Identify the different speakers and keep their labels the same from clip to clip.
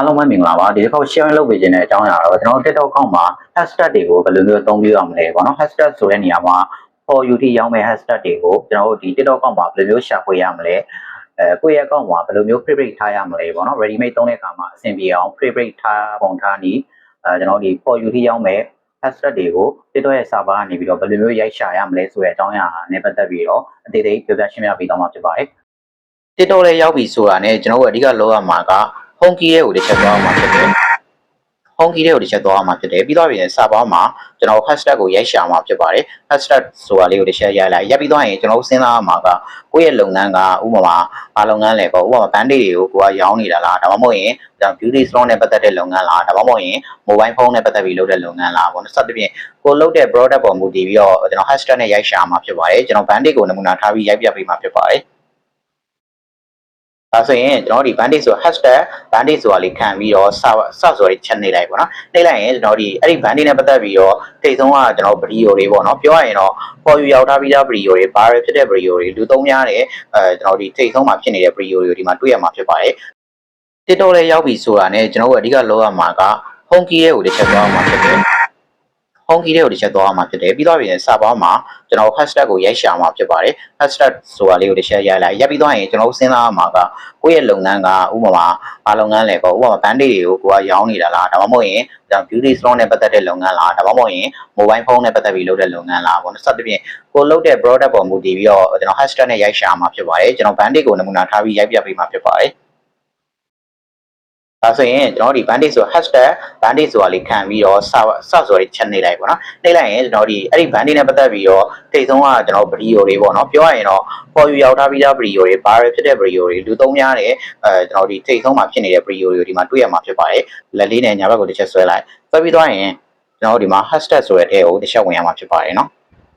Speaker 1: အားလုံးပဲမင်္ဂလာပါဒီတစ်ခေါက် share လုပ်ပေးခြင်းတဲ့အကြောင်းအရာတော့ကျွန်တော် TikTok account မှာ hashtag တွေကိုဘယ်လိုမျိုးအသုံးပြုရမလဲပေါ့နော် hashtag ဆိုတဲ့နေရာမှာ for you ထိရောက်မဲ့ hashtag တွေကိုကျွန်တော်တို့ဒီ TikTok account မှာဘယ်လိုမျိုးရှာဖွေရမလဲအဲကိုယ့်ရဲ့ account မှာဘယ်လိုမျိုး favorite ထားရမလဲပေါ့နော် ready made သုံးတဲ့အခါမှာအဆင်ပြေအောင် favorite ထားပုံထားနည်းအဲကျွန်တော်တို့ဒီ for you ထိရောက်မဲ့ hashtag တွေကို TikTok ရဲ့ server ကနေပြီးတော့ဘယ်လိုမျိုးရိုက်ရှာရမလဲဆိုတဲ့အကြောင်းအရာနဲ့ပတ်သက်ပြီးတော့အသေးသေးပြောပြရှင်းပြပေးသွားမှာဖြစ်ပါတယ် TikTok လေးရောက်ပြီဆိုတာနဲ့ကျွန်တော်တို့အဓိကလောရမှာက home key ရဲ့ကိုတစ်ချက်သွားအောင်မှာဖြစ်တယ် home key ရဲ့ကိုတစ်ချက်သွားအောင်မှာဖြစ်တယ်ပြီးတော့ပြင်စာပေါင်းမှာကျွန်တော် hashtag ကိုရိုက်ရှာမှာဖြစ်ပါတယ် hashtag ဆိုတာလေးကိုတစ်ချက်ရိုက်လိုက်ရိုက်ပြီးတော့ရင်ကျွန်တော်စဉ်းစားရမှာကကိုယ့်ရဲ့လုပ်ငန်းကဥပမာဘာလုပ်ငန်းလဲပေါ့ဥပမာ band တွေကိုကိုကရောင်းနေတာလားဒါမှမဟုတ်ရင် beauty salon နဲ့ပတ်သက်တဲ့လုပ်ငန်းလားဒါမှမဟုတ်ရင် mobile phone နဲ့ပတ်သက်ပြီးလုပ်တဲ့လုပ်ငန်းလားပေါ့နော်စသဖြင့်ကိုလုပ်တဲ့ product ပေါ်မူတည်ပြီးတော့ကျွန်တော် hashtag နဲ့ရိုက်ရှာမှာဖြစ်ပါတယ်ကျွန်တော် band တွေကိုနမူနာထားပြီးရိုက်ပြပေးမှာဖြစ်ပါတယ် ဒါဆိုရင်ကျွန်တော်ဒီ bandit ဆို hashtag bandit ဆိုတာလေးခံပြီးတော့စစဆိုရချက်နေလိုက်ပေါ့နော်နေလိုက်ရင်ကျွန်တော်ဒီအဲ့ဒီ bandit နဲ့ပတ်သက်ပြီးတော့ထိတ်ဆုံးကကျွန်တော် video တွေပေါ့နော်ပြောရရင်တော့ for you ရောက်ထားပြီးသား video တွေ viral ဖြစ်တဲ့ video တွေလူသုံးများတဲ့အဲကျွန်တော်ဒီထိတ်ဆုံးမှာဖြစ်နေတဲ့ video တွေကိုဒီမှာတွေ့ရမှာဖြစ်ပါတယ် TikTok လေးရောက်ပြီဆိုတာနဲ့ကျွန်တော်တို့အဓိကလောရမှာက home key ရဲ့ကိုတစ်ချက်သွားအောင်မှာဖြစ်တယ် home key တွေကိုတစ်ချက်သွားအောင်မှာဖြစ်တယ်ပြီးတော့ပြင်စာပေါင်းမှာကျွန်တော် hashtag ကိုရိုက်ရှာမှာဖြစ်ပါတယ် hashtag ဆိုတာလေးကိုတစ်ချက်ရိုက်လိုက်ရိုက်ပြီးတော့ရင်ကျွန်တော်စဉ်းစားရမှာကကိုယ့်ရဲ့လုပ်ငန်းကဥပမာဘာလုပ်ငန်းလဲပေါ့ဥပမာ band တွေကိုကိုကရောင်းနေတာလားဒါမှမဟုတ်ရင် beauty salon နဲ့ပတ်သက်တဲ့လုပ်ငန်းလားဒါမှမဟုတ်ရင် mobile phone နဲ့ပတ်သက်ပြီးလုပ်တဲ့လုပ်ငန်းလားပေါ့နော်စသဖြင့်ကိုလုပ်တဲ့ product ပေါ်မူတည်ပြီးတော့ကျွန်တော် hashtag နဲ့ရိုက်ရှာမှာဖြစ်ပါတယ်ကျွန်တော် band တွေကိုနမူနာထားပြီးရိုက်ပြပေးမှာဖြစ်ပါတယ် ဒါဆိုရင်ကျွန်တော်ဒီ bandit ဆို hashtag bandit ဆိုတာလေးခံပြီးတော့စစဆိုရချက်နေလိုက်ပေါ့နော်နေလိုက်ရင်ကျွန်တော်ဒီအဲ့ဒီ bandit နဲ့ပတ်သက်ပြီးတော့ထိတ်ဆုံးကကျွန်တော် video တွေပေါ့နော်ပြောရရင်တော့ for you ရောက်ထားပြီးသား video တွေ viral ဖြစ်တဲ့ video တွေလူသုံးများတဲ့အဲကျွန်တော်ဒီထိတ်ဆုံးမှာဖြစ်နေတဲ့ video တွေကိုဒီမှာတွေ့ရမှာဖြစ်ပါတယ်လက်လေးနဲ့ညာဘက်ကိုတစ်ချက်ဆွဲလိုက်ဆွဲပြီးသွားရင်ကျွန်တော်ဒီမှာ hashtag ဆိုတဲ့အဲကိုတစ်ချက်ဝင်ရမှာဖြစ်ပါတယ်နော်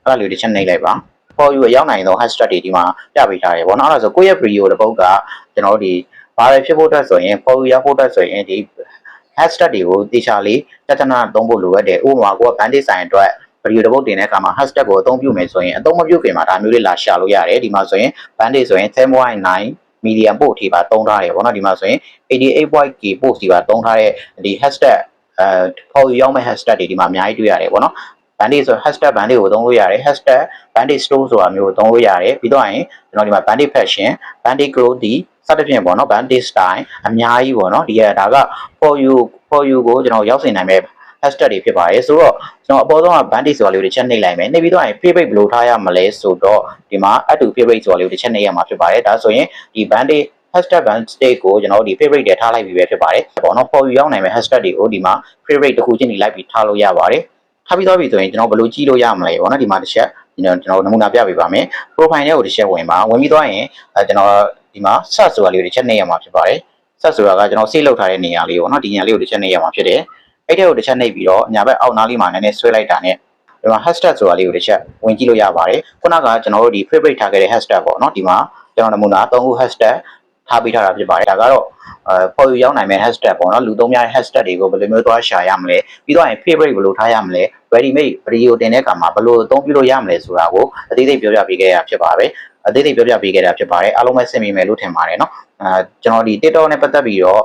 Speaker 1: အဲ့ဒါလေးတစ်ချက်နှိပ်လိုက်ပါ for you ရောက်နိုင်သော hashtag တွေဒီမှာပြပေးထားတယ်ပေါ့နော်အဲ့ဒါဆိုကိုယ့်ရဲ့ video တစ်ပုဒ်ကကျွန်တော်ဒီ ဘာတွေဖြစ်ဖို့အတွက်ဆိုရင် for you ရောက်ဖို့အတွက်ဆိုရင်ဒီ hashtag တွေကိုတေချာလေးတတနာသုံးဖို့လိုအပ်တယ်ဥပမာကိုက bandit ဆိုင်အတွက်ဗီဒီယိုတစ်ပုတ်တင်တဲ့အခါမှာ hashtag ကိုအသုံးပြုမယ်ဆိုရင်အသုံးမပြုခင်မှာဒါမျိုးလေးလာရှာလို့ရတယ်ဒီမှာဆိုရင် bandit ဆိုရင်10.9 medium post ထိပါသုံးထားတယ်ပေါ့နော်ဒီမှာဆိုရင် 88.k post ထိပါသုံးထားတဲ့ဒီ hashtag အဲပေါ်ရောက်မဲ့ hashtag တွေဒီမှာအများကြီးတွေ့ရတယ်ပေါ့နော် bandit ဆို hashtag bandit ကိုသုံးလို့ရတယ် hashtag bandit store ဆိုတာမျိုးကိုသုံးလို့ရတယ်ပြီးတော့ရင်ကျွန်တော်ဒီမှာ bandit fashion bandit growth ဒီ စသဖြင့်ပေါ့နော် bandit style အများကြီးပေါ့နော်ဒီကဒါက for you for you ကိုကျွန်တော်ရောက်စင်နိုင်မဲ့ hashtag တွေဖြစ်ပါတယ်ဆိုတော့ကျွန်တော်အပေါ်ဆုံးက bandit ဆိုတာလေးကိုတစ်ချက်နှိပ်လိုက်မယ်နှိပ်ပြီးတော့ရင် favorite ဘယ်လိုထားရမလဲဆိုတော့ဒီမှာ add to favorite ဆိုတာလေးကိုတစ်ချက်နှိပ်ရမှာဖြစ်ပါတယ်ဒါဆိုရင်ဒီ bandit hashtag band state ကိုကျွန်တော်ဒီ favorite တွေထားလိုက်ပြီးပဲဖြစ်ပါတယ်ပေါ့နော် for you ရောက်နိုင်မဲ့ hashtag တွေကိုဒီမှာ favorite တစ်ခုချင်းနေလိုက်ပြီးထားလို့ရပါတယ်ထားပြီးသွားပြီဆိုရင်ကျွန်တော်ဘယ်လိုကြည့်လို့ရမလဲပေါ့နော်ဒီမှာတစ်ချက်ကျွန်တော်နမူနာပြပေးပါမယ် profile လေးကိုတစ်ချက်ဝင်ပါဝင်ပြီးသွားရင်အဲကျွန်တော် ဒီမှာ search ဆိုတာလေးကိုတစ်ချက်နှိပ်ရမှာဖြစ်ပါတယ် search ဆိုတာကကျွန်တော် save လုပ်ထားတဲ့နေရာလေးပေါ့နော်ဒီနေရာလေးကိုတစ်ချက်နှိပ်ရမှာဖြစ်တယ်အဲ့တဲ့ကိုတစ်ချက်နှိပ်ပြီးတော့ညာဘက်အောက်နားလေးမှာနည်းနည်းဆွဲလိုက်တာနဲ့ဒီမှာ hashtag ဆိုတာလေးကိုတစ်ချက်ဝင်ကြည့်လို့ရပါတယ်ခုနကကျွန်တော်တို့ဒီ favorite ထားခဲ့တဲ့ hashtag ပေါ့နော်ဒီမှာကျွန်တော်နမူနာ3ခု hashtag ထားပေးထားတာဖြစ်ပါတယ်ဒါကတော့အဲ for you ရောက်နိုင်မဲ့ hashtag ပေါ့နော်လူသုံးများတဲ့ hashtag တွေကိုဘယ်လိုမျိုးသွားရှာရမလဲပြီးတော့ရင် favorite ဘယ်လိုထားရမလဲ ready made video တင်တဲ့အခါမှာဘယ်လိုအသုံးပြုလို့ရမလဲဆိုတာကိုအသေးစိတ်ပြောပြပေးခဲ့ရဖြစ်ပါပဲ အသေးစိတ်ပြောပြပေးခဲ့တာဖြစ်ပါတယ်အားလုံးပဲဆင်မိမယ်လို့ထင်ပါတယ်เนาะအဲကျွန်တော်ဒီ TikTok နဲ့ပတ်သက်ပြီးတော့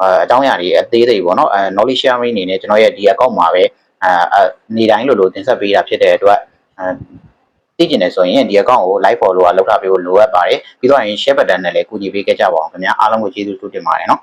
Speaker 1: အဲအကြောင်းအရာတွေအသေးစိတ်ပေါ့เนาะအဲ knowledge sharing အနေနဲ့ကျွန်တော်ရဲ့ဒီ account မှာပဲအဲနေတိုင်းလိုလိုတင်ဆက်ပေးတာဖြစ်တဲ့အတွက်အဲသိကျင်တယ်ဆိုရင်ဒီ account ကို live follow လုပ်ထားပေးဖို့လိုအပ်ပါတယ်ပြီးတော့ရင် share button နဲ့လည်းကူညီပေးခဲ့ကြပါအောင်ခင်ဗျာအားလုံးကိုကျေးဇူးတင်ပါတယ်เนาะ